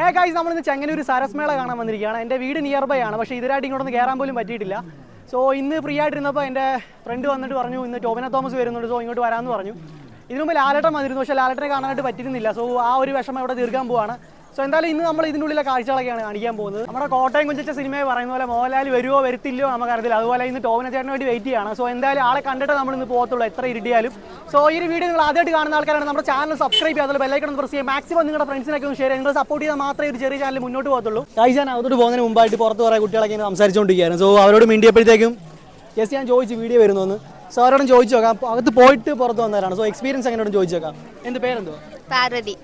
Hey guys നമ്മളിന്ന് ചെങ്ങന്നൂർ സരസ്മേള കാണാൻ വന്നിരിക്കുകയാണ്. എന്റെ വീട് നിയർ ബൈ ആണ്. പക്ഷേ ഇതിനായിട്ട് ഇങ്ങോട്ടൊന്ന് കയറാൻ പോലും പറ്റിയിട്ടില്ല. സോ ഇന്ന് ഫ്രീ ആയിട്ടിരുന്നപ്പോൾ എന്റെ ഫ്രണ്ട് വന്നിട്ട് പറഞ്ഞു ഇന്ന് ടോബിന തോമസ് വരുന്നുണ്ട് സോ ഇങ്ങോട്ട് വരാമെന്ന് പറഞ്ഞു. ഇതിനു മുമ്പ് ലാലേട്ടൻ വന്നിരുന്നു പക്ഷേ ലാലേട്ടനെ കാണാനായിട്ട് പറ്റിയിരുന്നില്ല. സോ ആ ഒരു വിഷമം ഇവിടെ തീർക്കാൻ പോവാണ്. സോ എന്തായാലും ഇന്ന് നമ്മൾ ഇതിന്റെ ഉള്ളിലെ കാഴ്ചകളൊക്കെയാണ് കാണിക്കാൻ പോകുന്നത്. നമ്മുടെ കോട്ടയം കുഞ്ചച്ച സിനിമയെ പറയുന്ന പോലെ മോഹൻലാൽ വരുമോ വരത്തില്ലയോ നമുക്കറിയത്തില്ല. അതുപോലെ ഇന്ന് ടോവിന ചേട്ടന് വേണ്ടി വെയിറ്റ് ചെയ്യാണ്. സോ എന്തായാലും ആളെ കണ്ടിട്ട് നമ്മൾ ഇന്ന് പോകത്തുള്ളൂ. എത്ര ഇരുട്ടിയാലും. സോ ഈ വീഡിയോ നിങ്ങൾ ആദ്യമായിട്ട് കാണുന്ന ആൾക്കാരാണ്. നമ്മുടെ ചാനൽ സബ്സ്ക്രൈബ് ചെയ്യുക അതുപോലെ ബെല്ലൈക്കൺ പ്രസ് ചെയ്യുക. മാക്സിമം നിങ്ങളുടെ ഫ്രണ്ട്സിനൊക്കെ ഒന്ന് ഷെയർ നിങ്ങൾ സപ്പോർട്ട് ചെയ്താൽ മാത്രമേ ഒരു ചെറിയ ചാനൽ മുന്നോട്ട് പോകത്തുള്ളൂ. കാഴ്ച അതോട് പോകുന്നതിന് മുമ്പായിട്ട് പുറത്ത് കുറേ കുട്ടികളൊക്കെ ഇങ്ങനെ സംസാരിച്ചുകൊണ്ടിരിക്കുകയാണ്. സോ അവരോട് മിണ്ടിയപ്പോഴത്തേക്കും ജസ്റ്റ് ഞാൻ ചോദിച്ചു വീഡിയോ വരുന്നു സോ അവരോടും ചോദിച്ചു നോക്കാം. അകത്ത് പോയിട്ട് പുറത്ത് വന്നവരാണ്. സോ എക്സ്പീരിയൻസ് എങ്ങനെയോടും ചോദിച്ചു നോക്കാം. എന്ത് പേരെന്തോ? പാർവതി.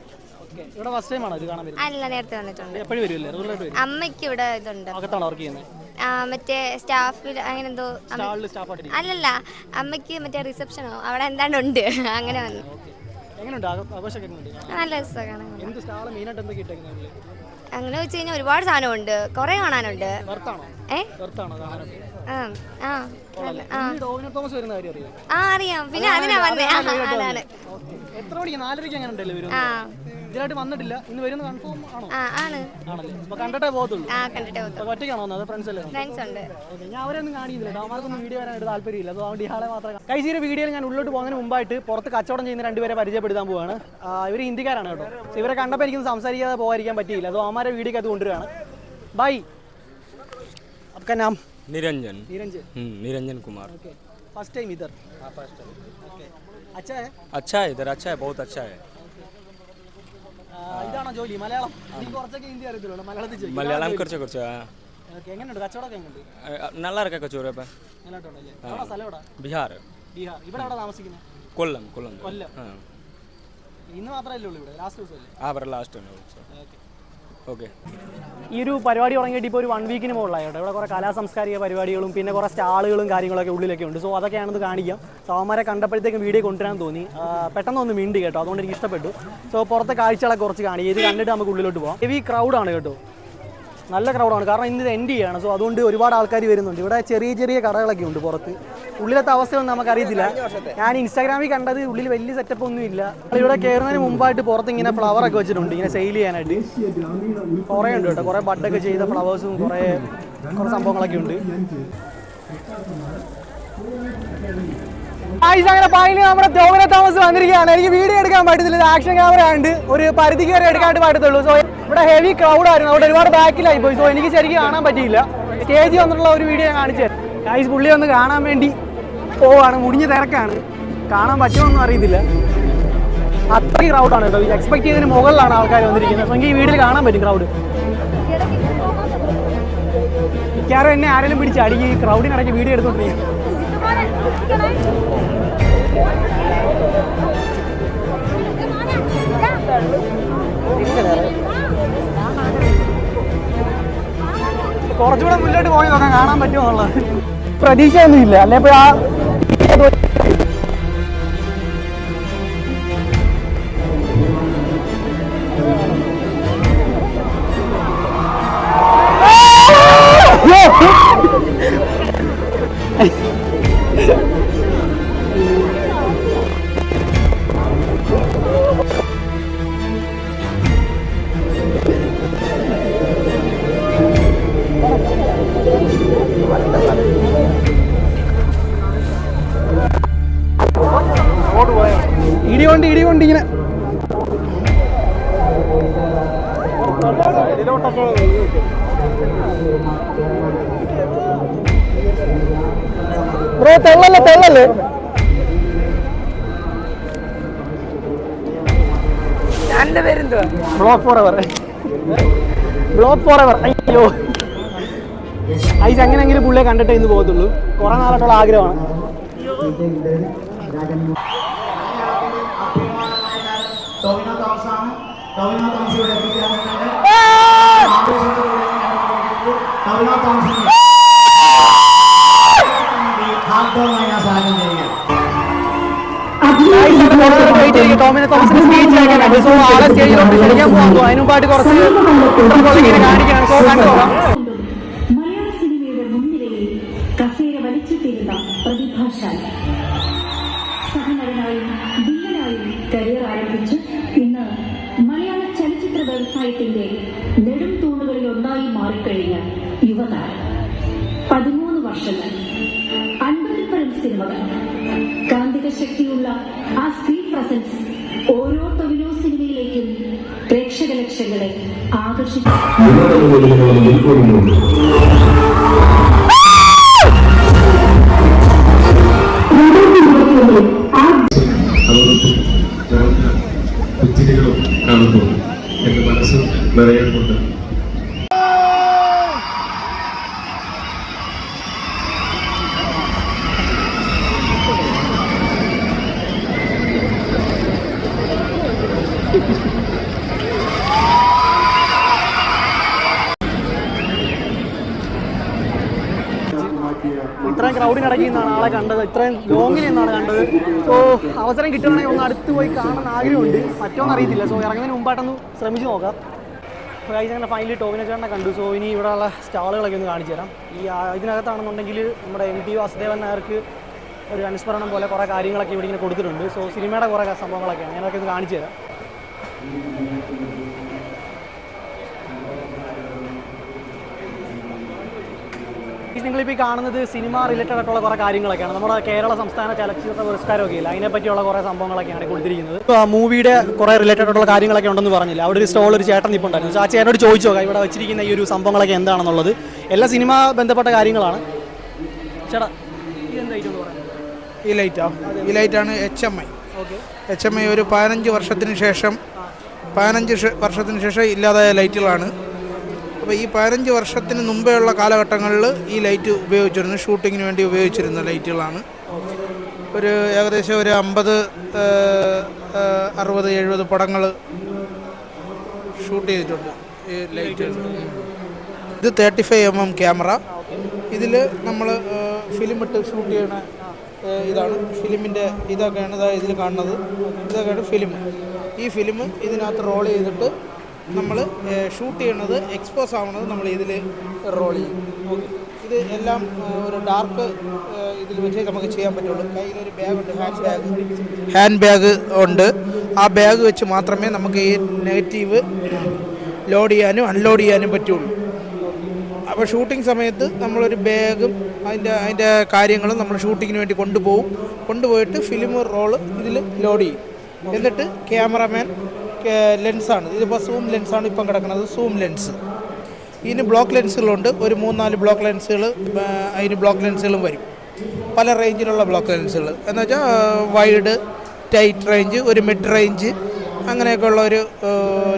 ഇവിടെ ഫസ്റ്റ് ടൈം ആണോ ഇത് കാണാൻ വരുന്നത്? അല്ല നേരത്തെ വന്നിട്ടുണ്ട്. എപ്പോഴും വരും അമ്മയ്ക്ക് ഇവിടെ ഇതുണ്ട്. അകത്താണോ വർക്ക് ചെയ്യുന്നത് ആ, മറ്റേ സ്റ്റാഫിൽ അങ്ങനെ എന്തോ അമ്മ- സ്റ്റാളിൽ സ്റ്റാഫായിട്ട് അല്ലല്ല അമ്മയ്ക്ക് മറ്റേ റിസപ്ഷനോ അവിടെ എന്താണ്ട് ഉണ്ട് അങ്ങനെ വന്നു. എങ്ങനെയുണ്ട്? ആഘോ- ആഘോഷമൊക്കെ എങ്ങനെയുണ്ട്? ആ, നല്ല രസമാണ്. കാണാൻ എന്ത് സ്റ്റാൾ മെയിനായിട്ട് എന്തൊക്കെ ഇട്ടേക്കുന്നത് അങ്ങനെ വെച്ച് കഴിഞ്ഞാൽ ഒരുപാട് സാധനമുണ്ട്. കുറേ കാണാനുണ്ട്. വെർത്താണോ ഏ? വെർത്താണോ കാണാനൊക്കെ? ഡോവിനോ തോമസ് വരുന്ന കാര്യം ആ അറിയാം. പിന്നെ എത്ര മണിക്ക്? അങ്ങനെ ഇന്ന് കൺഫേം ആണോ? ആ ആണ്. ആ പോകും ഫ്രണ്ട്സ് അല്ലേ? ഫ്രണ്ട്സ് ഉണ്ട്. ഞാൻ അവരൊന്നും വീഡിയോ അപ്പോൾ വീഡിയോയിൽ ഞാൻ ഉള്ളോട്ട് പോകുന്നതിന് മുമ്പായിട്ട് പുറത്ത് കച്ചവടം ചെയ്യുന്ന രണ്ടുപേരെ പരിചയപ്പെടുത്താൻ പോവാണ്. ഇവർ ഹിന്ദിക്കാരാണ് കേട്ടോ. ഇവരെ കണ്ടപ്പോൾ എനിക്കൊന്നും സംസാരിക്കാതെ പോകാതിരിക്കാൻ പറ്റിയില്ല. അതോ അമ്മമാരെ വീഡിയോക്ക് അത് കൊണ്ടുവരികയാണ്. ബൈ അപ്പം നാം निरंजन निरंजन हम्म, Niranjan Kumar okay first time इधर ओके अच्छा है अच्छा है इधर अच्छा है बहुत अच्छा है ആ, ഇതാണോ ജോലി മലയാളം എനിക്ക് കുറച്ചൊക്കെ ഹിന്ദി അറിയത്തുള്ളൂ മലയാളത്തിൽ ചോദിക്കും മലയാളം കുറച്ച് കുറച്ച് ആ. ഓക്കെ എങ്ങനെയുണ്ട് കച്ചവടമൊക്കെ എങ്ങനെയുണ്ട് ആ, നല്ല ഇറക്ക കച്ചോറ് ഇപ്പം നല്ലതായിട്ടുണ്ടല്ലേ എവിടെ സ്ഥലം എവിടെ ബിഹാർ ബീഹാർ ഇവിടെ എവിടെ താമസിക്കുന്നത് കൊല്ലം കൊല്ലം കൊല്ലം ആ ഇന്ന് മാത്രമല്ലേ ഉള്ളൂ ഇവിടെ ലാസ്റ്റ് ദിവസമല്ലേ ആ പറ ലാസ്റ്റ് ആണ് ഓക്കെ ഓക്കെ ഈ ഒരു പരിപാടി തുടങ്ങിയിട്ട് ഇപ്പോൾ ഒരു വൺ വീക്കിന് മുകളിലായിട്ട് ഇവിടെ കുറേ കലാസാംസ്കാരിക പരിപാടികളും പിന്നെ കുറേ സ്റ്റാളുകളും കാര്യങ്ങളൊക്കെ ഉള്ളിലൊക്കെ ഉണ്ട്. സോ അതൊക്കെയാണെന്ന് കാണിക്കാം. സോ അവന്മാരെ കണ്ടപ്പോഴത്തേക്കും വീഡിയോ കൊണ്ടുവരാൻ തോന്നി. പെട്ടെന്ന് ഒന്ന് മിണ്ടി കേട്ടോ. അതുകൊണ്ട് എനിക്ക് ഇഷ്ടപ്പെട്ടു. സോ പുറത്തെ കാഴ്ചകളൊക്കെ കുറച്ച് കാണിക്കുക ഇത് കണ്ടിട്ട് നമുക്ക് ഉള്ളിലോട്ട് പോകാം ഹെവി ക്രൗഡാണ് കേട്ടോ. നല്ല ക്രൗഡാണ് കാരണം ഇന്ന് ഇത് എൻഡ് ചെയ്യാണ്. സോ അതുകൊണ്ട് ഒരുപാട് ആൾക്കാർ വരുന്നുണ്ട്. ഇവിടെ ചെറിയ ചെറിയ കടകളൊക്കെ ഉണ്ട് പുറത്ത്. ഉള്ളിലത്തെ അവസ്ഥയൊന്നും നമുക്കറിയത്തില്ല. ഞാൻ ഇൻസ്റ്റാഗ്രാമിൽ കണ്ടത് ഉള്ളിൽ വലിയ സെറ്റപ്പ് ഒന്നും ഇല്ല. ഇവിടെ കയറുന്നതിന് മുമ്പായിട്ട് പുറത്ത് ഇങ്ങനെ ഫ്ലവർ ഒക്കെ വെച്ചിട്ടുണ്ട്. ഇങ്ങനെ സെയിൽ ചെയ്യാനായിട്ട്. കുറേ ഉണ്ട് കേട്ടോ. കുറേ ബഡൊക്കെ ചെയ്ത ഫ്ലവേഴ്സും കുറേ കുറേ സംഭവങ്ങളൊക്കെ ഉണ്ട്. അങ്ങനെ ഫൈനലി നമ്മുടെ ടോമിന തോമസ് വന്നിരിക്കുകയാണ്. എനിക്ക് വീഡിയോ എടുക്കാൻ പറ്റത്തില്ല. ആക്ഷൻ ക്യാമറ ആയതുകൊണ്ട് ഒരു പരിധിക്ക് വരെ എടുക്കാനായിട്ട് പറ്റത്തുള്ളൂ. സോ ഇവിടെ ഹെവി ക്രൗഡ് ആയിരുന്നു. അവിടെ ഒരുപാട് ബാക്കിലായി പോയി. സോ എനിക്ക് ശരിക്കും കാണാൻ പറ്റിയില്ല. സ്റ്റേജിൽ വന്നിട്ടുള്ള ഒരു വീഡിയോ ഞാൻ കാണിച്ചു ഗൈസ് പുള്ളി ഒന്ന് കാണാൻ വേണ്ടി പോവാണ്. മുടിഞ്ഞ തിരക്കാണ്. കാണാൻ പറ്റുമെന്നും അറിയത്തില്ല. അത്രയും ക്രൗഡാണ് കേട്ടോ. എക്സ്പെക്ട് ചെയ്തതിന് മുകളിലാണ് ആൾക്കാർ വന്നിരിക്കുന്നത്. എനിക്ക് ഈ വീട്ടിൽ കാണാൻ പറ്റും ക്രൗഡ് മിക്കവാറും എന്നെ ആരെങ്കിലും പിടിച്ച് അടിക്കും. ഈ ക്രൗഡിനിടയ്ക്ക് വീഡിയോ എടുത്തോണ്ടിരിക്കും. കുറച്ചുകൂടെ മുന്നോട്ട് പോയി നോക്കാൻ കാണാൻ പറ്റുമോ പ്രതീക്ഷയൊന്നും ഇല്ല അല്ലെ ഇപ്പൊ ആ ബ്രോ തെള്ളല്ലേ തെള്ളല്ലേ block forever block forever അയ്യോ. ഐസ് എങ്ങനെയെങ്കിലും പുള്ളിയെ കണ്ടിട്ടേ ഇന്ന് പോകത്തുള്ളൂ. കുറെ നാളായിട്ടുള്ള ആഗ്രഹമാണ്. ടോവിനോ തോമസ് ആണ് ടോവിനോ തോമസ് ഇവിടെ ടോവിനോ തോമസിന് ടോമിനെ തോമസിന്റെ സ്പീച്ച് കേൾക്കാനായിട്ട് സോ ആളെ സ്റ്റേജിലോട്ട് ക്ഷണിക്കാൻ പോകാൻ പോകും അതിന് മുമ്പായിട്ട് കുറച്ച് സോ കണ്ടുപോകാം പ്രേക്ഷക ലക്ഷങ്ങളെ ആകർഷിച്ചു അവസരം കിട്ടുകയാണെങ്കിൽ ഒന്ന് അടുത്ത് പോയി കാണാൻ ആഗ്രഹമുണ്ട്. പറ്റുമെന്ന് അറിയത്തില്ല. സോ ഇറങ്ങുന്നതിന് മുമ്പായിട്ടൊന്ന് ശ്രമിച്ചു നോക്കാം. ഗൈസ് അങ്ങനെ ഫൈനലി ടോവിനെ ചേട്ടനെ കണ്ടു. സോ ഇനി ഇവിടെയുള്ള സ്റ്റാളുകളൊക്കെ ഒന്ന് കാണിച്ചു തരാം. ഈ ഇതിനകത്താണെന്നുണ്ടെങ്കിൽ നമ്മുടെ എം ടി വാസുദേവൻ നായർക്ക് ഒരു അനുസ്മരണം പോലെ കുറേ കാര്യങ്ങളൊക്കെ ഇവിടെ ഇങ്ങനെ കൊടുത്തിട്ടുണ്ട്. സോ സിനിമയുടെ കുറേ സംഭവങ്ങളൊക്കെയാണ്. ഞാനൊക്കെ ഒന്ന് കാണിച്ചു തരാം. നിങ്ങളിപ്പോൾ ഈ കാണുന്നത് സിനിമ റിലേറ്റഡ് ആയിട്ടുള്ള കുറേ കാര്യങ്ങളൊക്കെയാണ്. നമ്മുടെ കേരള സംസ്ഥാന ചലച്ചിത്ര പുരസ്കാരമൊക്കെ ഇല്ല അതിനെപ്പറ്റിയുള്ള കുറേ സംഭവങ്ങളൊക്കെയാണ് കൊടുത്തിരിക്കുന്നത്. മൂവിയുടെ കുറേ റിലേറ്റഡ് ആയിട്ടുള്ള കാര്യങ്ങളൊക്കെ ഉണ്ടെന്ന് പറഞ്ഞില്ല? അവിടെ ഒരു സ്റ്റോൾ ഒരു ചേട്ടൻ ഇപ്പോൾ ഉണ്ടായിരുന്നു ആ ചേട്ടനോട് ചോദിച്ചു ഇവിടെ വെച്ചിരിക്കുന്ന ഈ ഒരു സംഭവങ്ങളൊക്കെ എന്താണെന്നുള്ളത്? എല്ലാ സിനിമ ബന്ധപ്പെട്ട കാര്യങ്ങളാണ്. ചേട്ടാ ഈ ലൈറ്റാ ഈ ലൈറ്റാണ് H M I okay H M I ഒരു പതിനഞ്ച് വർഷത്തിന് ശേഷം പതിനഞ്ച് വർഷത്തിന് ശേഷം ഇല്ലാതായ ലൈറ്റുകളാണ് അപ്പോൾ ഈ പതിനഞ്ച് വർഷത്തിന് മുമ്പേ ഉള്ള കാലഘട്ടങ്ങളിൽ ഈ ലൈറ്റ് ഉപയോഗിച്ചിരുന്നു. ഷൂട്ടിങ്ങിന് വേണ്ടി ഉപയോഗിച്ചിരുന്ന ലൈറ്റുകളാണ്. ഒരു ഏകദേശം ഒരു അമ്പത് അറുപത് എഴുപത് പടങ്ങൾ ഷൂട്ട് ചെയ്തിട്ടുണ്ട് ഈ ലൈറ്റുകൾ. ഇത് thirty five M M camera. ഇതിൽ നമ്മൾ ഫിലിം ഇട്ട് ഷൂട്ട് ചെയ്യണ ഇതാണ്. ഫിലിമിന്റെ ഇതൊക്കെയാണ് ഇതാ ഇതിൽ കാണുന്നത്. ഇതൊക്കെയാണ് ഫിലിം. ഈ ഫിലിം ഇതിനകത്ത് റോൾ ചെയ്തിട്ട് നമ്മൾ ഷൂട്ട് ചെയ്യണത് എക്സ്പോസ് ആവുന്നത് നമ്മൾ ഇതിൽ റോൾ ചെയ്യും. ഇത് എല്ലാം ഒരു ഡാർക്ക് ഇതിൽ വെച്ച് നമുക്ക് ചെയ്യാൻ പറ്റുള്ളൂ. കയ്യിലൊരു ബാഗ് ഉണ്ട് ഹാൻഡ് ബാഗ് ഹാൻഡ് ബാഗ് ഉണ്ട്. ആ ബാഗ് വെച്ച് മാത്രമേ നമുക്ക് ഈ നെഗറ്റീവ് ലോഡ് ചെയ്യാനും അൺലോഡ് ചെയ്യാനും പറ്റുള്ളൂ. അപ്പോൾ ഷൂട്ടിംഗ് സമയത്ത് നമ്മളൊരു ബാഗും അതിന്റെ അതിന്റെ കാര്യങ്ങളും നമ്മൾ ഷൂട്ടിങ്ങിന് വേണ്ടി കൊണ്ടുപോകും. കൊണ്ടുപോയിട്ട് ഫിലിം റോൾ ഇതിൽ ലോഡ് ചെയ്യും. എന്നിട്ട് ക്യാമറമാൻ ലെൻസാണ് ഇതിപ്പോൾ സൂം ലെൻസാണ് ഇപ്പം കിടക്കുന്നത്. സൂം ലെൻസ് ഇതിന് ബ്ലോക്ക് ലെൻസുകളുണ്ട് ഒരു മൂന്നാൽ ബ്ലോക്ക് ലെൻസുകൾ അതിന് ബ്ലോക്ക് ലെൻസുകളും വരും. പല റേഞ്ചിലുള്ള ബ്ലോക്ക് ലെൻസുകൾ എന്ന് വെച്ചാൽ വൈഡ് ടൈറ്റ് റേഞ്ച് ഒരു മിഡ് റേഞ്ച് അങ്ങനെയൊക്കെ ഉള്ള ഒരു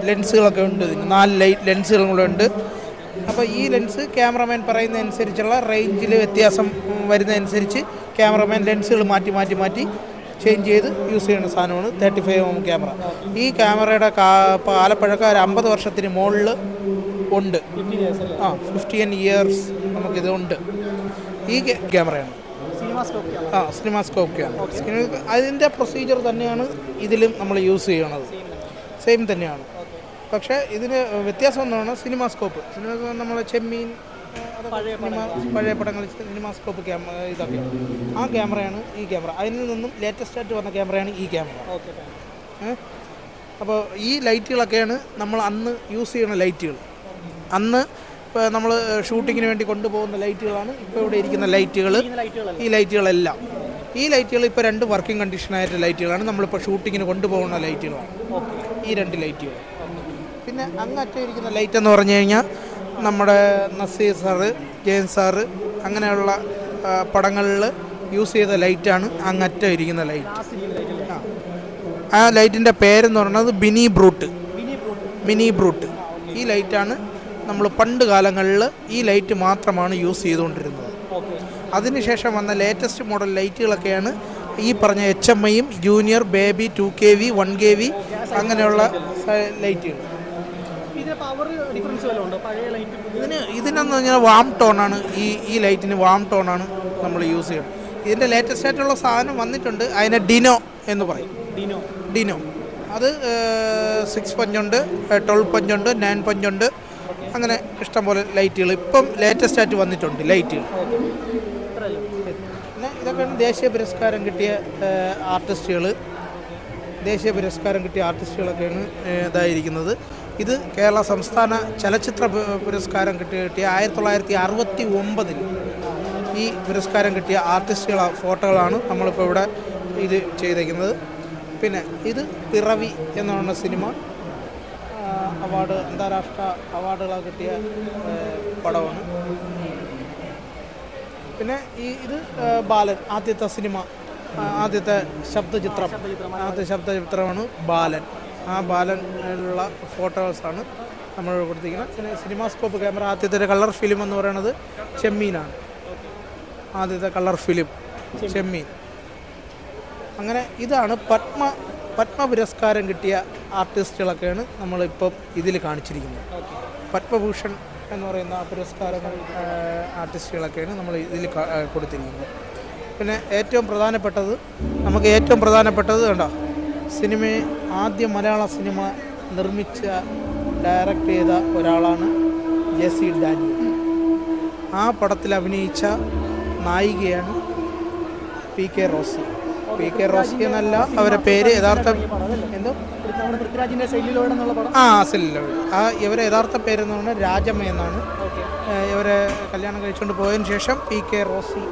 ലെൻസുകളൊക്കെ ഉണ്ട് ഇതിന്. നാല് ലൈറ്റ് ലെൻസുകളും കൂടെ ഉണ്ട്. അപ്പോൾ ഈ ലെൻസ് ക്യാമറമാൻ പറയുന്നതനുസരിച്ചുള്ള റേഞ്ചിൽ വ്യത്യാസം വരുന്നതനുസരിച്ച് ക്യാമറമാൻ ലെൻസുകൾ മാറ്റി മാറ്റി മാറ്റി ചേഞ്ച് ചെയ്ത് യൂസ് ചെയ്യുന്ന സാധനമാണ് തേർട്ടി ഫൈവ് എം ക്യാമറ ഈ ക്യാമറയുടെ കാ കാലപ്പഴക്കം ഒരു അമ്പത് വർഷത്തിന് മുകളിൽ ഉണ്ട്. ആ ഫിഫ്റ്റീൻ ഇയേഴ്സ് നമുക്കിത് ഉണ്ട്. ഈ ക്യാ- ക്യാമറയാണ് സിനിമ ആ സിനിമാസ്കോപ്പ് ക്യാമറ അതിന്റെ പ്രൊസീജിയർ തന്നെയാണ് ഇതിലും നമ്മൾ യൂസ് ചെയ്യണത് സെയിം തന്നെയാണ്. പക്ഷേ ഇതിന് വ്യത്യാസം എന്താണ് സിനിമാസ്കോപ്പ് സിനിമ നമ്മൾ ചെമ്മീൻ സിനിമ- പഴയ പടങ്ങൾ സിനിമാസ്കോപ്പ് ക്യാമറ ഇതൊക്കെ. ആ ക്യാമറയാണ് ഈ ക്യാമറ. അതിൽ നിന്നും ലേറ്റസ്റ്റ് ആയിട്ട് വന്ന ക്യാമറയാണ് ഈ ക്യാമറ. ഓക്കെ അപ്പോൾ ഈ ലൈറ്റുകളൊക്കെയാണ് നമ്മൾ അന്ന് യൂസ് ചെയ്യുന്ന ലൈറ്റുകൾ. അന്ന് ഇപ്പോൾ നമ്മൾ ഷൂട്ടിങ്ങിന് വേണ്ടി കൊണ്ടുപോകുന്ന ലൈറ്റുകളാണ് ഇപ്പോൾ ഇവിടെ ഇരിക്കുന്ന ലൈറ്റുകൾ. ഈ ലൈറ്റുകളെല്ലാം. ഈ ലൈറ്റുകൾ ഇപ്പോൾ രണ്ട് വർക്കിംഗ് കണ്ടീഷനായിട്ട് ലൈറ്റുകളാണ് നമ്മളിപ്പോൾ ഷൂട്ടിങ്ങിന് കൊണ്ടുപോകുന്ന ലൈറ്റുകളാണ്. ഈ രണ്ട് ലൈറ്റുകൾ. പിന്നെ അങ്ങറ്റം ഇരിക്കുന്ന ലൈറ്റ് എന്ന് പറഞ്ഞു കഴിഞ്ഞാൽ നമ്മുടെ നസീർ സാറ് ജയൻ സാറ് അങ്ങനെയുള്ള പടങ്ങളിൽ യൂസ് ചെയ്ത ലൈറ്റാണ് അങ്ങറ്റം ഇരിക്കുന്ന ലൈറ്റ്. ആ ലൈറ്റിന്റെ പേരെന്ന് പറയുന്നത് ബിനി ബ്രൂട്ട്. Mini brute. ഈ ലൈറ്റാണ് നമ്മൾ പണ്ട് കാലങ്ങളിൽ ഈ ലൈറ്റ് മാത്രമാണ് യൂസ് ചെയ്തുകൊണ്ടിരുന്നത്. അതിനുശേഷം വന്ന ലേറ്റസ്റ്റ് മോഡൽ ലൈറ്റുകളൊക്കെയാണ് ഈ പറഞ്ഞ എച്ച് എം ഐയും junior baby two K V one K V അങ്ങനെയുള്ള ലൈറ്റുകൾ. ഇതിന് ഇതിനെന്ന് പറഞ്ഞാൽ വാം ടോണാണ് ഈ ഈ ലൈറ്റിന് വാം ടോണാണ് നമ്മൾ യൂസ് ചെയ്യുന്നത്. ഇതിന്റെ ലേറ്റസ്റ്റ് ആയിട്ടുള്ള സാധനം വന്നിട്ടുണ്ട്. അതിനെ ഡിനോ എന്ന് പറയും. ഡിനോ ഡിനോ അത് സിക്സ് പഞ്ചുണ്ട് ട്വൽവ് പഞ്ചുണ്ട് നയൻ പഞ്ചുണ്ട് അങ്ങനെ ഇഷ്ടംപോലെ ലൈറ്റുകൾ ഇപ്പം ലേറ്റസ്റ്റ് ആയിട്ട് വന്നിട്ടുണ്ട് ലൈറ്റുകൾ പിന്നെ ഇതൊക്കെയാണ് ദേശീയ പുരസ്കാരം കിട്ടിയ ആർട്ടിസ്റ്റുകൾ ദേശീയ പുരസ്കാരം കിട്ടിയ ആർട്ടിസ്റ്റുകളൊക്കെയാണ് ഇതായിരിക്കുന്നത്. ഇത് കേരള സംസ്ഥാന ചലച്ചിത്ര പുരസ്കാരം കിട്ടിയ കിട്ടിയ ആയിരത്തി തൊള്ളായിരത്തി അറുപത്തി ഒമ്പതിൽ ഈ പുരസ്കാരം കിട്ടിയ ആർട്ടിസ്റ്റുകളെ ഫോട്ടോകളാണ് നമ്മളിപ്പോൾ ഇവിടെ ഇത് ചെയ്തേക്കുന്നത്. പിന്നെ ഇത് പിറവി എന്ന് പറയുന്ന സിനിമ അവാർഡ് അന്താരാഷ്ട്ര അവാർഡുകളൊക്കെ കിട്ടിയ പടമാണ്. പിന്നെ ഈ ഇത് ബാലൻ ആദ്യത്തെ സിനിമ ആദ്യത്തെ ശബ്ദചിത്രം ആദ്യത്തെ ശബ്ദചിത്രമാണ് ബാലൻ. ആ ബാലനുള്ള ഫോട്ടോസാണ് നമ്മൾ കൊടുത്തിരിക്കുന്നത്. പിന്നെ സിനിമാസ്കോപ്പ് ക്യാമറ ആദ്യത്തെ ഒരു കളർ ഫിലിം എന്ന് പറയുന്നത് ചെമ്മീനാണ്. ആദ്യത്തെ കളർ ഫിലിം ചെമ്മീൻ. അങ്ങനെ ഇതാണ് പത്മ പത്മ പുരസ്കാരം കിട്ടിയ ആർട്ടിസ്റ്റുകളൊക്കെയാണ് നമ്മളിപ്പം ഇതിൽ കാണിച്ചിരിക്കുന്നത്. പത്മഭൂഷൺ എന്ന് പറയുന്ന ആ പുരസ്കാരങ്ങൾ ആർട്ടിസ്റ്റുകളൊക്കെയാണ് നമ്മൾ ഇതിൽ കൊടുത്തിരിക്കുന്നത്. പിന്നെ ഏറ്റവും പ്രധാനപ്പെട്ടത് നമുക്ക് ഏറ്റവും പ്രധാനപ്പെട്ടത് കണ്ടോ? സിനിമയെ ആദ്യ മലയാള സിനിമ നിർമ്മിച്ച ഡയറക്റ്റ് ചെയ്ത ഒരാളാണ് ജെസി ഡാനിയൽ. ആ പടത്തിൽ അഭിനയിച്ച നായികയാണ് P K Rosy. P K Rosy എന്നല്ല അവരുടെ പേര് യഥാർത്ഥ എന്തോ? ആ സെല്ലിലോട്. ആ ഇവരെ യഥാർത്ഥ പേരെന്ന് പറഞ്ഞാൽ രാജമ്മ എന്നാണ്. ഇവരെ കല്യാണം കഴിച്ചുകൊണ്ട് പോയതിന് ശേഷം പി കെ റോസി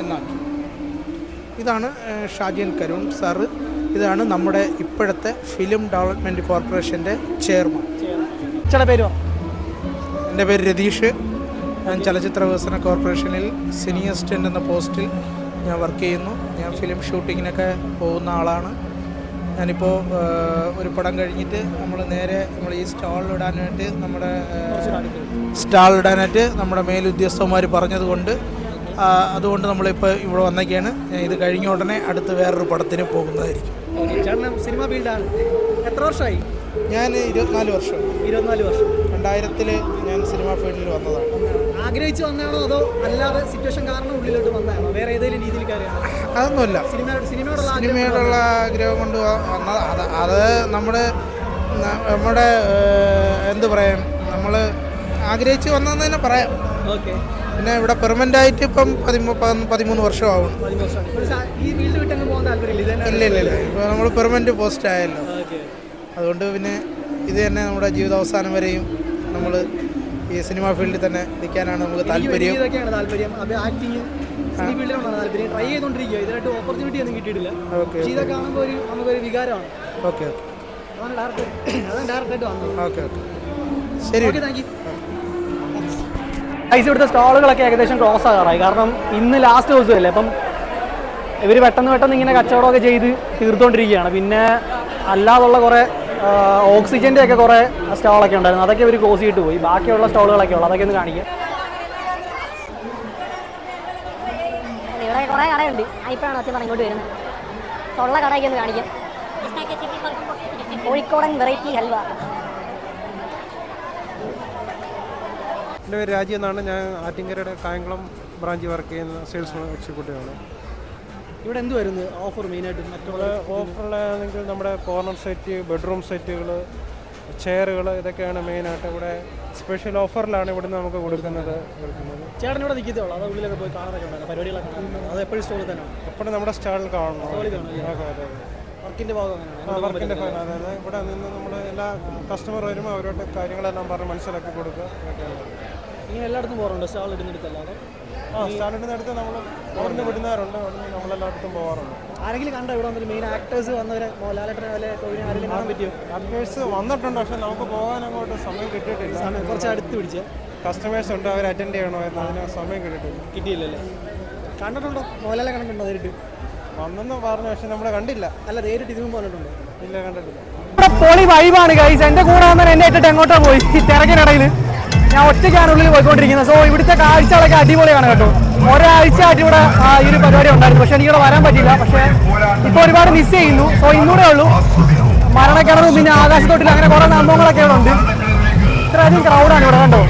എന്നാണ് ഇതാണ് ഷാജിയൻ കരുൺ സാറ്. ഇതാണ് നമ്മുടെ ഇപ്പോഴത്തെ ഫിലിം ഡെവലപ്മെന്റ് കോർപ്പറേഷന്റെ ചെയർമാൻ. ചേട്ടാ പേര് എന്റെ പേര് രതീഷ്. ഞാൻ ചലച്ചിത്ര വികസന കോർപ്പറേഷനിൽ സീനിയർ അസിസ്റ്റന്റ് എന്ന പോസ്റ്റിൽ ഞാൻ വർക്ക് ചെയ്യുന്നു. ഞാൻ ഫിലിം ഷൂട്ടിങ്ങിനൊക്കെ പോകുന്ന ആളാണ്. ഞാനിപ്പോൾ ഒരു പടം കഴിഞ്ഞിട്ട് നമ്മൾ നേരെ നമ്മൾ ഈ സ്റ്റാളിലിടാനായിട്ട് നമ്മുടെ സ്റ്റാളിലിടാനായിട്ട് നമ്മുടെ മേലുദ്യോഗസ്ഥന്മാർ പറഞ്ഞതുകൊണ്ട് അതുകൊണ്ട് നമ്മളിപ്പോൾ ഇവിടെ വന്നൊക്കെയാണ്. ഇത് കഴിഞ്ഞ ഉടനെ അടുത്ത് വേറൊരു പടത്തിന് പോകുന്നതായിരിക്കും. സിനിമ ഫീൽഡാണ് എത്ര വർഷമായി? ഞാൻ ഇരുപത്തിനാല് വർഷം. ഇരുപത്തിനാല് വർഷം. രണ്ടായിരത്തിൽ ഞാൻ സിനിമ ഫീൽഡിൽ വന്നതാണ്. ആഗ്രഹിച്ചു വന്നതാണോ അതോ അല്ലാതെ സിറ്റുവേഷൻ കാരണം ഉള്ളിലോട്ട് വന്നതാണോ വേറെ ഏതെങ്കിലും രീതിയിൽ അതൊന്നുമല്ല അതൊന്നുമില്ല. സിനിമയോട് സിനിമയോടുള്ള ആഗ്രഹം സിനിമയോടുള്ള ആഗ്രഹം കൊണ്ട് വന്നത് അത് അത് നമ്മുടെ നമ്മുടെ എന്ത് പറയാം? നമ്മൾ ആഗ്രഹിച്ച് വന്നതെന്ന് തന്നെ പറയാം. ഓക്കെ. പിന്നെ ഇവിടെ പെർമനന്റ് ആയിട്ട് ഇപ്പം പതിമൂ പതിമൂന്ന് പോകാൻ താല്പര്യമില്ല. ഇല്ല ഇല്ല ഇല്ല. ഇപ്പൊ നമ്മൾ പെർമനന്റ് പോസ്റ്റ് ആയല്ലോ. അതുകൊണ്ട് പിന്നെ ഇത് തന്നെ നമ്മുടെ ജീവിതാവസാനം വരെയും നമ്മൾ ഈ സിനിമ ഫീൽഡിൽ തന്നെ നിൽക്കാനാണ് നമുക്ക് താല്പര്യം. ഓക്കെ ശരി. ഓക്കെ താങ്ക് യു ഐസ് ഇവിടുത്തെ സ്റ്റാളുകളൊക്കെ ഏകദേശം ക്ലോസ് ആകാറായി. കാരണം ഇന്ന് ലാസ്റ്റ് ദിവസമല്ലേ അപ്പം ഇവർ പെട്ടെന്ന് പെട്ടെന്ന് ഇങ്ങനെ കച്ചവടമൊക്കെ ചെയ്ത് തീർത്തുകൊണ്ടിരിക്കുകയാണ് പിന്നെ അല്ലാതുള്ള കുറേ ഓക്സിജന്റെ ഒക്കെ കുറേ സ്റ്റാളൊക്കെ ഉണ്ടായിരുന്നു. അതൊക്കെ ഇവർ ക്ലോസ് ചെയ്തിട്ട് പോയി. ബാക്കിയുള്ള സ്റ്റാളുകളൊക്കെ ഉള്ളു. അതൊക്കെ ഒന്ന് കാണിക്കാം. കുറേ കടയുണ്ട്. ഇപ്പോഴാണ് സത്യം പറഞ്ഞ് ഇങ്ങോട്ട് വരുന്നത്. ഉള്ള കടയൊക്കെ ഒന്ന് കാണിക്കാം. കോഴിക്കോടൻ വെറൈറ്റി ഹൽവ. എന്റെ പേര് രാജി എന്നാണ് ഞാൻ ആറ്റിങ്കരയുടെ കായംകുളം ബ്രാഞ്ച് വർക്ക് ചെയ്യുന്ന സെയിൽസ് എക്സിക്യൂട്ടീവാണ്. ഇവിടെ എന്ത് വരുന്നത് ഓഫർ മെയിനായിട്ട് മറ്റുള്ള ഓഫറിലാണെങ്കിൽ നമ്മുടെ കോർണർ സെറ്റ് ബെഡ്റൂം സെറ്റുകൾ ചെയറുകൾ ഇതൊക്കെയാണ് മെയിനായിട്ട് ഇവിടെ സ്പെഷ്യൽ ഓഫറിലാണ് ഇവിടുന്ന് നമുക്ക് കൊടുക്കുന്നത്. ചേട്ടൻ ഇവിടെ നിൽക്കത്തേ ഉള്ളൂ ഉള്ളിലൊക്കെ പോയി കാണാനൊക്കെ പരിപാടികളൊക്കെ അത് എപ്പോഴും സ്റ്റോറിൽ തന്നെ എപ്പോഴും നമ്മുടെ സ്റ്റാളിൽ കാണണം. വർക്കിന്റെ ഭാഗം വർക്കിന്റെ അതായത് ഇവിടെ നിന്ന് നമ്മൾ എല്ലാ കസ്റ്റമർ വരുമ്പോൾ അവരോട് കാര്യങ്ങളെല്ലാം പറഞ്ഞ് മനസ്സിലാക്കി കൊടുക്കുക. ഇങ്ങനെ എല്ലായിടത്തും പോകാറുണ്ട്. സ്റ്റാൾ ഇടുന്നിടത്തല്ലാതെ. ആ സ്റ്റാളിന്റെ അടുത്ത് നമ്മൾ ഓർഡിന് വിടുന്നവരുണ്ട്. നമ്മൾ നമ്മളെല്ലായിടത്തും പോകാറുണ്ട്. ആരെങ്കിലും കണ്ടോ ഇവിടെ വന്നിട്ട് മെയിൻ ആക്ടേഴ്സ് വന്നവരെ? മോഹൻലാലേട്ടനെ പോലെ കോവിനെ ആരെങ്കിലും കാണാൻ പറ്റിയോ ആക്ടേഴ്സ് വന്നിട്ടുണ്ട്. പക്ഷെ നമുക്ക് പോകാൻ അങ്ങോട്ട് സമയം കിട്ടിയിട്ടില്ല. സമയം കുറച്ച് അടുത്ത് പിടിച്ച്. കസ്റ്റമേഴ്സ് ഉണ്ട്. അവർ അറ്റൻഡ് ചെയ്യണമായിരുന്നു അതിന് സമയം കിട്ടിയിട്ടില്ല. കിട്ടിയില്ലല്ലേ? കണ്ടിട്ടുണ്ടോ? മോഹൻലാലെ കണ്ടിട്ടുണ്ടോ നേരിട്ട്? വന്നെന്ന് പറഞ്ഞു. പക്ഷെ നമ്മൾ കണ്ടില്ല. അല്ല നേരിട്ട് ഇതും പറഞ്ഞിട്ടുണ്ടോ ഇല്ല കണ്ടിട്ടില്ല. പൊളി വൈബാണ് ഗൈസ് എന്റെ കൂടെ വന്നാൽ എന്നെ ഇട്ടിട്ട് എങ്ങോട്ടാ പോയി? തിരക്കിനിടയിൽ ഞാൻ ഒറ്റയ്ക്കാണ് ഉള്ളിൽ പോയിക്കൊണ്ടിരിക്കുന്നത്. സോ ഇവിടുത്തെ കാഴ്ചകളൊക്കെ അടിപൊളിയാണ് കേട്ടോ. ഒരാഴ്ച ഇവിടെ ആ, ഈ ഒരു പരിപാടി ഉണ്ടായിരുന്നു. പക്ഷെ എനിക്കിവിടെ വരാൻ പറ്റില്ല പക്ഷേ ഇപ്പൊ ഒരുപാട് മിസ് ചെയ്യുന്നു. സോ ഇന്നൂടെ ഉള്ളൂ. മരണക്കിണറും പിന്നെ ആകാശത്തോട്ടിൽ അങ്ങനെ കുറെ സംഭവങ്ങളൊക്കെ ഉണ്ട്. ഇത്രയധികം ക്രൗഡാണ് ഇവിടെ കണ്ടോ?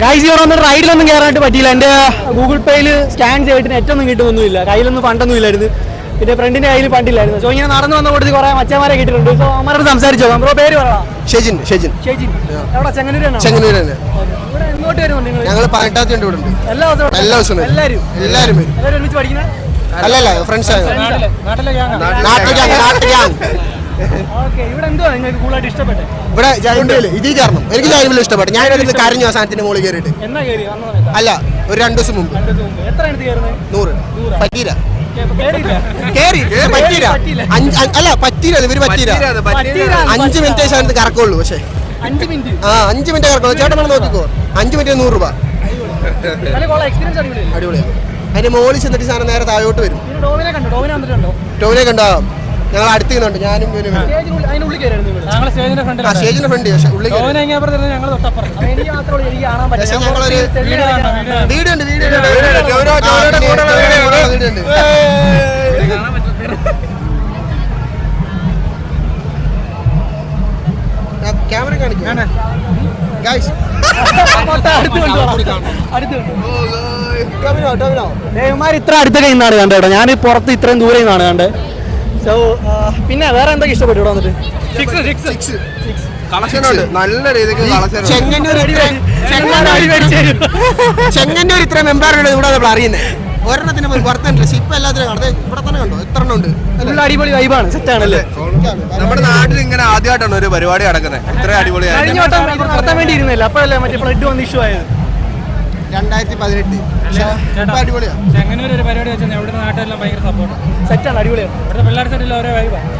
ഗൈസ് വന്നിട്ട് റൈഡിലൊന്നും കയറാനായിട്ട് പറ്റിയില്ല. എന്റെ ഗൂഗിൾ പേയിൽ സ്കാൻ ചെയ്തിട്ട് നെറ്റൊന്നും കിട്ടുമൊന്നുമില്ല കയ്യിലൊന്നും ഫണ്ടൊന്നും ഇല്ലായിരുന്നു പിന്നെ ഫ്രണ്ടിന്റെ കയ്യിൽ ഫണ്ടില്ലായിരുന്നു. സോ ഇങ്ങനെ നടന്നു വന്ന കൊടുത്ത് കുറെ മച്ചന്മാരെ കിട്ടിയിട്ടുണ്ട്. സോ അമ്മരോട് സംസാരിച്ചോ ബ്രോ പേര് ഷെജിൻ ഷെജിൻ. ചേച്ചി എവിടെ? ചെങ്ങന്നൂരാണോ ചെങ്ങന്നൂർ തന്നെ ഇവിടെ എങ്ങോട്ട് വരുന്നുണ്ട് നിങ്ങൾ? ഞങ്ങൾ പതിനെട്ടാം തീയതി ഇവിടെ ഉണ്ട് എല്ലാ ദിവസവും എല്ലാ ദിവസവും. എല്ലാവരും എല്ലാവരും വരും. എല്ലാവരും ഒരുമിച്ച് പഠിക്കുന്നത് അല്ലല്ല ഫ്രണ്ട്സ് നാട്ടിലെ ഗ്യാങ് ഓക്കെ. ഇവിടെ എന്തുവാ നിങ്ങൾക്ക് കൂടുതലായിട്ട് ഇഷ്ടപ്പെട്ടത്? ഇവിടെ ജൈമിൽ ഇത് ചേർന്നു. എനിക്ക് ജൈമിൽ ഇഷ്ടപ്പെട്ടു. ഞാൻ ഇവിടെ കരഞ്ഞു ആ സാധനത്തിന്റെ മുകളിൽ കയറിയിട്ട്. അല്ല ഒരു രണ്ടു ദിവസം മുമ്പ്. നൂറ്. പറ്റിയില്ല. അല്ല പറ്റീര ഇവർ പറ്റീര പറ്റീര. അഞ്ച് മിനിറ്റ് സാധനത്തിൽ കറക്കുള്ളൂ പക്ഷേ. അഞ്ച് മിനിറ്റ്? ആ അഞ്ച് മിനിറ്റ് കറക്കുള്ളൂ. ചേട്ടൻ നോക്കിക്കോ. അഞ്ച് മിനിറ്റ് നൂറ് രൂപ. അടിപൊളിയാണ് അതിന്റെ മുകളിൽ ചെന്നിട്ട് സാധനം നേരെ താഴോട്ട് വരും. ടോവിനെ ഡോവിനെ കണ്ടോ? ഡോവിനെ കണ്ടാവും ഞങ്ങൾ അടുത്ത് നിന്നുണ്ട്. ഞാനും സ്റ്റേജിന്റെ ഫ്രണ്ടിൽ സ്റ്റേജിന്റെ ഫ്രണ്ട് പക്ഷേ ഉള്ളിൽ ഞങ്ങളൊരു. വീഡിയോ ഉണ്ട് വീഡിയോ ഉണ്ട്. ക്യാമറ കാണിക്കാം. ഗൈസ് ഇത്ര അടുത്തൊക്കെ നിന്നാണ് കണ്ടോ ഞാൻ പുറത്ത് ഇത്രയും ദൂരെ നിന്നാണ് കണ്ടത്. സോ പിന്നെ വേറെ എന്തൊക്കെ ഇഷ്ടപ്പെട്ടു ഇവിടെ വന്നിട്ട്? സിക്സ് കളക്ഷൻ ഉണ്ട്. നല്ല രീതിക്ക് കളക്ഷൻ ചെങ്ങന്നൂർ ചെങ്ങന്നൂർ ഇത്ര മെമ്പറുണ്ട് ഇവിടെ നമ്മൾ അറിയുന്നത് ഒരെണ്ണത്തിന് പോയി പുറത്തുണ്ട് പക്ഷെ ഇപ്പൊ എല്ലാത്തിനും കാണുന്നത് ഇവിടെ തന്നെ കണ്ടോ? എത്ര എണ്ണം ഉണ്ട്? നല്ല അടിപൊളി വൈബാണ് സെറ്റാണല്ലേ നമ്മുടെ നാട്ടിൽ ഇങ്ങനെ ആദ്യമായിട്ടാണ് ഒരു പരിപാടി നടക്കുന്നത്. ഇത്ര അടിപൊളിയാണ് കഴിഞ്ഞ വട്ടം നടത്താൻ വേണ്ടി ഇരുന്നില്ല. അപ്പോഴല്ലേ മറ്റേ ഫ്ലഡ് വന്ന് ഇഷ്യൂ ആയത്? രണ്ടായിരത്തി പതിനെട്ട് അടിപൊളിയാണ് സെറ്റാണ്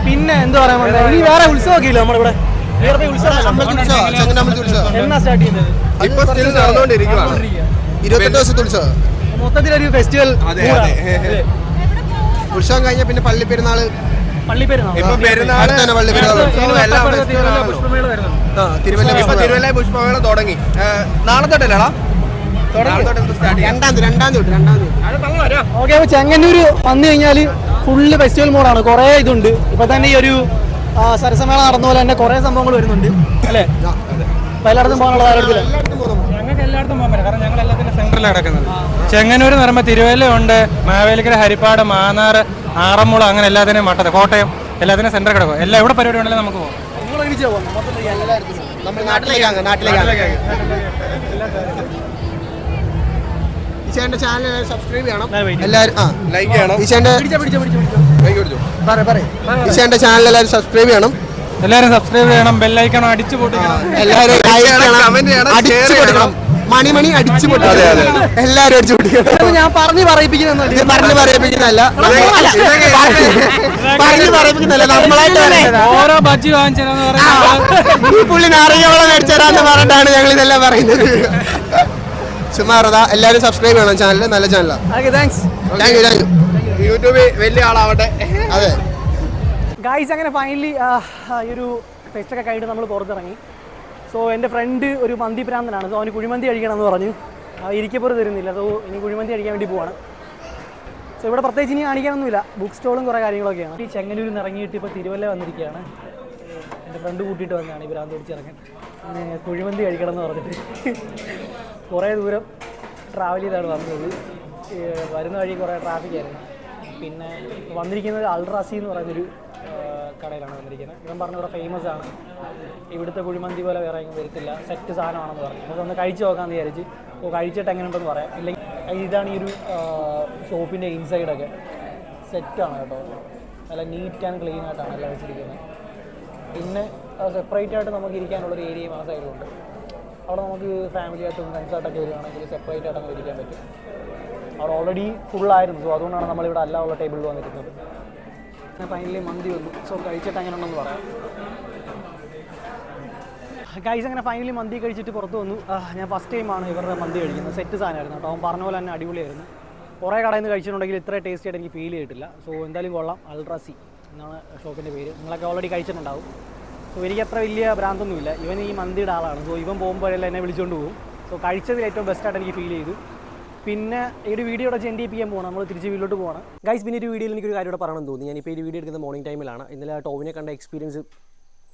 പിന്നെ എന്ത് പറയാൻ ഇനി വേറെ ഉത്സവമൊക്കെ ഇല്ല നമ്മുടെ ഇവിടെ എന്നാ സ്റ്റാർട്ട് ചെയ്യുന്നത് ഇപ്പൊ സ്റ്റിൽ നടന്നുകൊണ്ടിരിക്കുവാണ്. ഇരുപത്തെട്ട് ദിവസത്തെ ഉത്സവം. മൊത്തത്തിലൊരു ഫെസ്റ്റിവൽ. ഉത്സവം കഴിഞ്ഞ പിന്നെ പള്ളി പെരുന്നാൾ തിരുവല്ല പുഷ്പമേള. തുടങ്ങി. നാളെ തൊട്ടല്ലേടാ ഓക്കെ അപ്പൊ ചെങ്ങന്നൂര് വന്നു കഴിഞ്ഞാൽ ഫുള്ള് ഫെസ്റ്റിവൽ മോഡാണ് കുറേ ഇതുണ്ട്. ഇപ്പൊ തന്നെ ഈ ഒരു സരസമേള നടന്ന പോലെ തന്നെ കുറേ സംഭവങ്ങൾ വരുന്നുണ്ട്. അല്ലേ? എല്ലായിടത്തും പോകാനുള്ള കാര്യത്തില്ല ഞങ്ങൾക്ക് എല്ലായിടത്തും പോകാൻ പറ്റും കാരണം ഞങ്ങൾ എല്ലാത്തിന്റെ സെന്ററിലാണ് കിടക്കുന്നത്. ചെങ്ങന്നൂർ എന്ന് പറയുമ്പോൾ തിരുവല്ല ഉണ്ട്. മാവേലിക്കര ഹരിപ്പാട് മാന്നാർ ആറന്മുള അങ്ങനെ എല്ലാത്തിനും മട്ടത് കോട്ടയം എല്ലാത്തിനും സെന്റർ കിടക്കും. എല്ലാം എവിടെ പരിപാടി ഉണ്ടെങ്കിലും നമുക്ക് പോകാം. നമ്മൾ നാട്ടിലേക്കാണ്. നാട്ടിലേക്കാണ്. ഈശാന്റെ ചാനൽ സബ്സ്ക്രൈബ് ചെയ്യണം. എല്ലാവരും ആ ലൈക്ക് ചെയ്യണം. ഈശാന്റെ പിടിച്ചോ പിടിച്ചോ പിടിച്ചോ ലൈക്ക് കൊടുത്തു പറ പറ ഈശാന്റെ ചാനൽ എല്ലാവരും സബ്സ്ക്രൈബ് ചെയ്യണം. എല്ലാവരും സബ്സ്ക്രൈബ് ചെയ്യണം ബെല്ലൈക്കണം അടിച്ചു പൊട്ടിക്കണം. എല്ലാവരും അടിച്ചു. പൊട്ടിക്കണം. മണി മണി അടിച്ചു പൊട്ടിക്കണം. എല്ലാവരും അടിച്ചു പൊട്ടിക്കണം. ഞാൻ പറഞ്ഞു പറയിപ്പിക്കുന്ന പറഞ്ഞു പറഞ്ഞ് പറയിപ്പിക്കുന്നല്ല പറഞ്ഞു പറയിപ്പിക്കുന്നല്ല നമ്മളായിട്ട് പറയുന്നത് ഓരോ ബജ്ജി വാങ്ങിച്ചു പറഞ്ഞാൽ ഈ പുള്ളി നാരങ്ങവളം മേടിച്ചരാന്ന് പറഞ്ഞിട്ടാണ് ഞങ്ങൾ ഇതെല്ലാം പറയുന്നത്. സുമാറത എല്ലാവരും സബ്സ്ക്രൈബ് ചെയ്യണം. ചാനൽ നല്ല ചാനലാണ് okay thanks thank you thank you യൂട്യൂബിൽ വലിയ ആളാവട്ടെ. അതെ. ഗായ്സ് അങ്ങനെ ഫൈനലി ഈ ഒരു ഫെസ്റ്റൊക്കെ കഴിഞ്ഞിട്ട് നമ്മൾ പുറത്തിറങ്ങി. സോ എന്റെ ഫ്രണ്ട് ഒരു മന്തി പ്രാന്തനാണ് സോ അവന് കുഴിമന്തി കഴിക്കണം എന്ന് പറഞ്ഞു ഇരിക്കപ്പുറം തരുന്നില്ല. സോ ഇനി കുഴിമന്തി കഴിക്കാൻ വേണ്ടി പോവാണ്. സോ ഇവിടെ പ്രത്യേകിച്ച് ഇനി കാണിക്കാനൊന്നുമില്ല. ബുക്ക് സ്റ്റോളും കുറേ കാര്യങ്ങളൊക്കെയാണ്. ഈ ചെങ്ങന്നൂരിൽ നിന്ന് ഇറങ്ങിയിട്ട് ഇപ്പോൾ തിരുവല്ല വന്നിരിക്കുകയാണ്. എന്റെ ഫ്രണ്ട് കൂട്ടിയിട്ട് വന്നതാണ് ഈ ഭ്രാന്ത് പിടിച്ചിറങ്ങാൻ കുഴിമന്തി കഴിക്കണം എന്ന് പറഞ്ഞിട്ട്. കുറേ ദൂരം ട്രാവൽ ചെയ്താണ് വന്നത്. വരുന്ന വഴി കുറേ ട്രാഫിക് ആയിരുന്നു. പിന്നെ വന്നിരിക്കുന്നത് അൾട്രാസി എന്ന് പറയുന്നൊരു കടയിലാണ് വന്നിരിക്കുന്നത്. ഇവൻ പറഞ്ഞ ഇവിടെ ഫേമസ് ആണ്. ഇവിടുത്തെ കുഴിമന്തി പോലെ വേറെ എങ്ങും വരത്തില്ല. സെറ്റ് സാധനമാണെന്ന് പറഞ്ഞു. നമുക്ക് ഒന്ന് കഴിച്ച് നോക്കാമെന്ന് വിചാരിച്ച്. അപ്പോൾ കഴിച്ചിട്ട് എങ്ങനെ ഉണ്ടെന്ന് പറയാം. ഇല്ലെങ്കിൽ ഇതാണ് ഈ ഒരു ഷോപ്പിന്റെ ഇൻസൈഡൊക്കെ സെറ്റാണ് കേട്ടോ. നല്ല നീറ്റ് ആൻഡ് ക്ലീൻ ആയിട്ടാണ് എല്ലാം വെച്ചിരിക്കുന്നത്. പിന്നെ സെപ്പറേറ്റ് ആയിട്ട് നമുക്ക് ഇരിക്കാനുള്ളൊരു ഏരിയയും ആ സൈഡിലുണ്ട് അവിടെ നമുക്ക് ഫാമിലി ആയിട്ടും ഫ്രണ്ട്സായിട്ടൊക്കെ വരികയാണെങ്കിൽ സെപ്പറേറ്റ് ആയിട്ട് അങ്ങ് ഇരിക്കാൻ പറ്റും. അവിടെ ഓൾറെഡി ഫുള്ളായിരുന്നു സോ അതുകൊണ്ടാണ് നമ്മളിവിടെ അല്ല ഉള്ള ടേബിളിൽ വന്നിരിക്കുന്നത്. ഞാൻ ഫൈനലി മന്തി വന്നു. സോ കഴിച്ചിട്ട് അങ്ങനെ ഉണ്ടെന്ന് പറയാം. ഗൈസ് അങ്ങനെ ഫൈനലി മന്തി കഴിച്ചിട്ട് പുറത്ത് വന്നു. ഞാൻ ഫസ്റ്റ് ടൈമാണ് ഇവരുടെ മന്തി കഴിക്കുന്നത്. സെറ്റ് സാധനമായിരുന്നു കേട്ടോ. അവൻ പറഞ്ഞ പോലെ തന്നെ അടിപൊളിയായിരുന്നു. കുറേ കടയിൽ നിന്ന് കഴിച്ചിട്ടുണ്ടെങ്കിൽ ഇത്ര ടേസ്റ്റ് ആയിട്ട് എനിക്ക് ഫീൽ ചെയ്തിട്ടില്ല. സോ എന്തായാലും കൊള്ളാം. അൾട്രാസി എന്നാണ് ഷോപ്പിന്റെ പേര്. നിങ്ങളൊക്കെ ഓൾറെഡി കഴിച്ചിട്ടുണ്ടാവും. സോ എനിക്ക് അത്ര വലിയ ഭ്രാന്തൊന്നുമില്ല. ഇവൻ ഈ മന്തിയുടെ ആളാണ്. സോ ഇവൻ പോകുമ്പോഴെല്ലാം എന്നെ വിളിച്ചുകൊണ്ട് പോകും. സോ കഴിച്ചതിൽ ഏറ്റവും ബെസ്റ്റായിട്ട് എനിക്ക് ഫീൽ ചെയ്തു. പിന്നെ ഈ ഒരു വീഡിയോ ഇവിടെ ചെൻഡ് ചെയ്യാൻ പോകണം നമ്മൾ തിരിച്ച് വീട്ടിലോട്ട് പോകണം ഗൈസ് പിന്നെ ഒരു വീഡിയോയിൽ എനിക്കൊരു കാര്യം ഇവിടെ പറയണം തോന്നി. ഞാനിപ്പോൾ ഈ വീഡിയോ എടുക്കുന്ന മോർണിംഗ് ടൈമിലാണ് ഇന്നലെ ടോവിനെ കണ്ട എക്സ്പീരിയൻസ്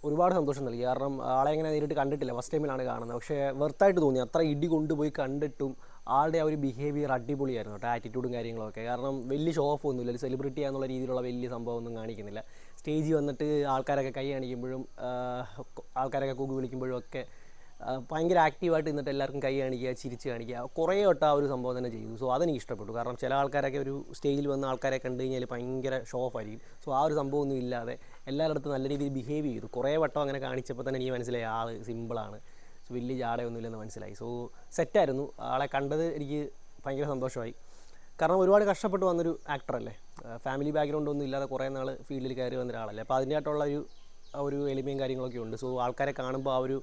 ഒരുപാട് സന്തോഷം നൽകി. കാരണം ആളെ അങ്ങനെ നേരിട്ട് കണ്ടിട്ടില്ല. ഫസ്റ്റ് ടൈമിലാണ് കാണുന്നത്. പക്ഷേ വെർത്തായിട്ട് തോന്നി. അത്ര ഇടി കൊണ്ടുപോയി കണ്ടിട്ടും ആളുടെ ആ ഒരു ബിഹേവിയർ അടിപൊളിയായിരുന്നു കേട്ടോ ആറ്റിറ്റ്യൂഡും കാര്യങ്ങളൊക്കെ. കാരണം വലിയ ഷോ ഓഫ് ഒന്നുമില്ല ഒരു സെലിബ്രിറ്റി എന്നുള്ള രീതിയിലുള്ള വലിയ സംഭവമൊന്നും കാണിക്കുന്നില്ല. സ്റ്റേജിൽ വന്നിട്ട് ആൾക്കാരൊക്കെ കൈ കാണിക്കുമ്പോഴും ആൾക്കാരൊക്കെ കൂകി വിളിക്കുമ്പോഴും ഒക്കെ ഭയങ്കര ആക്റ്റീവായിട്ട് നിന്നിട്ട് എല്ലാവർക്കും കൈ കാണിക്കുക ചിരിച്ച് കാണിക്കുക കുറേ വട്ടം ആ ഒരു സംഭവം തന്നെ ചെയ്തു. സോ അതെനിക്ക് ഇഷ്ടപ്പെട്ടു. കാരണം ചില ആൾക്കാരൊക്കെ ഒരു സ്റ്റേജിൽ വന്ന ആൾക്കാരെ കണ്ടു കഴിഞ്ഞാൽ ഭയങ്കര ഷോ ഓഫ് ആയിരിക്കും. സോ ആ ഒരു സംഭവമൊന്നും ഇല്ലാതെ എല്ലാവരുടെ അടുത്തും നല്ല രീതിയിൽ ബിഹേവ് ചെയ്തു. കുറേ വട്ടം അങ്ങനെ കാണിച്ചപ്പോൾ തന്നെ എനിക്ക് മനസ്സിലായി ആൾ സിമ്പിളാണ് വലിയ ജാടയൊന്നുമില്ലെന്ന് മനസ്സിലായി. സോ സെറ്റായിരുന്നു ആളെ കണ്ടത് എനിക്ക് ഭയങ്കര സന്തോഷമായി. കാരണം ഒരുപാട് കഷ്ടപ്പെട്ട് വന്നൊരു ആക്ടറല്ലേ ഫാമിലി ബാക്ക്ഗ്രൗണ്ട് ഒന്നും ഇല്ലാതെ കുറേ നാൾ ഫീൽഡിൽ കയറി വന്ന ഒരാളല്ലേ അപ്പോൾ അതിന്റെയായിട്ടുള്ള ഒരു ഒരു എളിമയും കാര്യങ്ങളൊക്കെ ഉണ്ട്. സോ ആൾക്കാരെ കാണുമ്പോൾ ആ ഒരു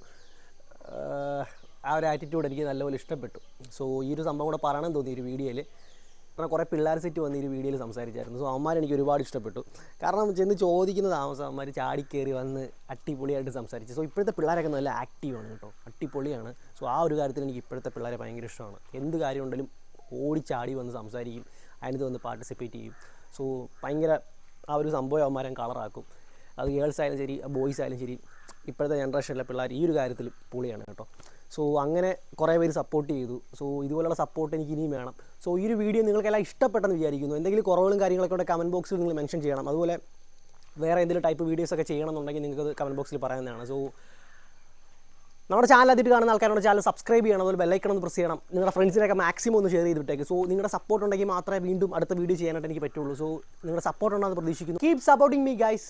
ആ ഒരു ആറ്റിറ്റ്യൂഡ് എനിക്ക് നല്ലപോലെ ഇഷ്ടപ്പെട്ടു. സോ ഈ ഒരു സംഭവം കൂടെ പറയണം തോന്നി ഒരു വീഡിയോയിൽ കാരണം കുറേ പിള്ളേർ സെറ്റ് വന്ന് ഈ വീഡിയോയിൽ സംസാരിച്ചായിരുന്നു. സോ അവന്മാർ എനിക്ക് ഒരുപാട് ഇഷ്ടപ്പെട്ടു. കാരണം ചെന്ന് ചോദിക്കുന്ന താമസം അവന്മാർ ചാടിക്കയറി വന്ന് അടിപൊളിയായിട്ട് സംസാരിച്ചു. സോ ഇപ്പോഴത്തെ പിള്ളേരൊക്കെ നല്ല ആക്റ്റീവാണ് കേട്ടോ. അടിപൊളിയാണ്. സോ ആ ഒരു കാര്യത്തിൽ എനിക്ക് ഇപ്പോഴത്തെ പിള്ളേരെ ഭയങ്കര ഇഷ്ടമാണ്. എന്ത് കാര്യം ഉണ്ടെങ്കിലും ഓടിച്ചാടി വന്ന് സംസാരിക്കും. അതിനകത്ത് വന്ന് പാർട്ടിസിപ്പേറ്റ് ചെയ്യും. സോ ഭയങ്കര ആ ഒരു സംഭവം അവന്മാരെ കളറാക്കും അത് ഗേൾസ് ആയാലും ശരി ബോയ്സ് ആയാലും ശരി ഇപ്പോഴത്തെ ജനറേഷനിലെ പിള്ളേർ ഈ ഒരു കാര്യത്തിൽ പൊളിയാണ് കേട്ടോ. സോ അങ്ങനെ കുറേ പേര് സപ്പോർട്ട് ചെയ്തു. സോ ഇതുപോലുള്ള സപ്പോർട്ട് എനിക്ക് ഇനിയും വേണം. സോ ഈ ഒരു വീഡിയോ നിങ്ങൾക്കെല്ലാം ഇഷ്ടപ്പെട്ടെന്ന് വിചാരിക്കുന്നു. എന്തെങ്കിലും കുറവുകളും കാര്യങ്ങളൊക്കെ ഉണ്ടെങ്കിൽ കമന്റ് ബോക്സിൽ നിങ്ങൾ മെൻഷൻ ചെയ്യണം. അതുപോലെ വേറെ എന്തെങ്കിലും ടൈപ്പ് വീഡിയോസൊക്കെ ചെയ്യണമെന്നുണ്ടെങ്കിൽ നിങ്ങൾക്ക് കമന്റ് ബോക്സിൽ പറയാവുന്നതാണ് സോ നമ്മുടെ ചാനൽ അതിട്ട് കാണുന്ന ആൾക്കാരുടെ ചാനൽ സബ്സ്ക്രൈബ് ചെയ്യണം. അതുപോലെ ബെല്ലൈക്കണം ഒന്ന് പ്രസ് ചെയ്യണം. നിങ്ങളുടെ ഫ്രണ്ട്സിനൊക്കെ മാക്സിമം ഒന്ന് ഷെയർ ചെയ്തിട്ടേക്ക് സോ നിങ്ങളുടെ സപ്പോർട്ട് ഉണ്ടെങ്കിൽ മാത്രമേ വീണ്ടും അടുത്ത വീഡിയോ ചെയ്യാനായിട്ട് എനിക്ക് പറ്റുള്ളൂ. സോ നിങ്ങളുടെ സപ്പോർട്ട് ഉണ്ടെന്ന് പ്രതീക്ഷിക്കുന്നു. Keep supporting me guys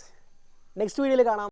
next വീഡിയോയിൽ കാണാം.